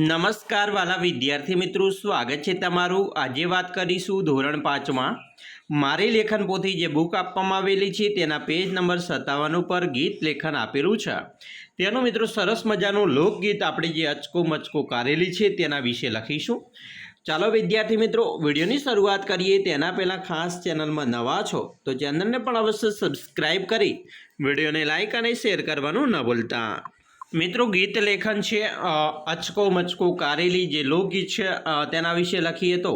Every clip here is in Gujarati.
નમસ્કાર વાલા વિદ્યાર્થી મિત્રો, સ્વાગત છે તમારું. આજે વાત કરીશું ધોરણ પાંચમાં. મારી લેખન પોથી જે બુક આપવામાં આવેલી છે, તેના પેજ નંબર સત્તાવન ઉપર ગીત લેખન આપેલું છે. તેનું મિત્રો, સરસ મજાનું લોકગીત આપણે જે અચકો મચકો કારેલી છે, તેના વિશે લખીશું. ચાલો વિદ્યાર્થી મિત્રો, વિડીયોની શરૂઆત કરીએ. તેના પહેલાં ખાસ ચેનલમાં નવા છો, તો ચેનલને પણ અવશ્ય સબસ્ક્રાઈબ કરી વિડીયોને લાઇક અને શેર કરવાનું ન ભૂલતા. મિત્રો, ગીત લેખન છે અચકો મચકો કારેલી જે લોકગીત છે તેના વિશે લખીએ તો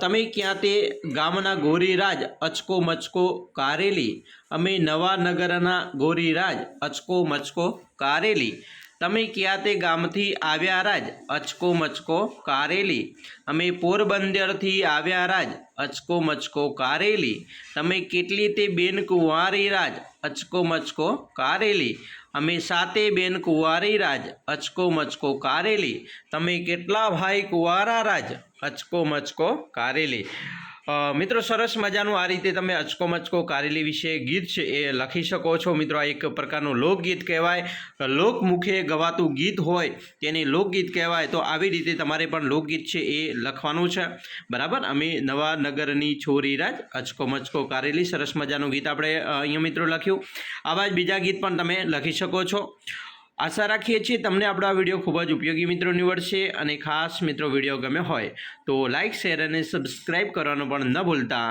તમે ક્યાં તે ગામના ગોરીરાજ અચકો મચકો કારેલી? અમે નવા નગરના ગોરીરાજ અચકો મચકો કારેલી. તમે ક્યાં તે ગામથી આવ્યા રાજ? અચકો મચકો કારેલી. અમે પોરબંદરથી આવ્યા રાજ. અચકો મચકો કારેલી. તમે કેટલી તે બેન કુંવારી રાજ? અચકો મચકો કારેલી. અમે સાતે બેન કુંવારી રાજ. અચકો મચકો કારેલી. તમે કેટલા ભાઈ કુંવારા રાજ? અચકો મચકો કારેલી. મિત્રો સરસ મજાનું આ રીતે તમે અચકો મચકો કારેલી વિશે ગીત છે એ લખી શકો છો. મિત્રો આ એક પ્રકારનું લોકગીત કહેવાય. લોકમુખે ગવાતું ગીત હોય તેને લોકગીત કહેવાય. તો આવી રીતે તમારે પણ લોકગીત છે એ લખવાનું છે. બરાબર? અમે નવા નગરની છોરી રાજ અચકો મચકો કારેલી સરસ મજાનું ગીત આપણે અહીંયા મિત્રો લખ્યું. આવા જ બીજા ગીત પણ તમે લખી શકો છો. આશા રાખીએ છીએ તમને આપણો આ વીડિયો ખૂબ જ ઉપયોગી મિત્રો નીવડશે અને ખાસ મિત્રો વીડિયો ગમે હોય તો લાઇક શેર અને સબસ્ક્રાઈબ કરવાનું પણ ન ભૂલતા.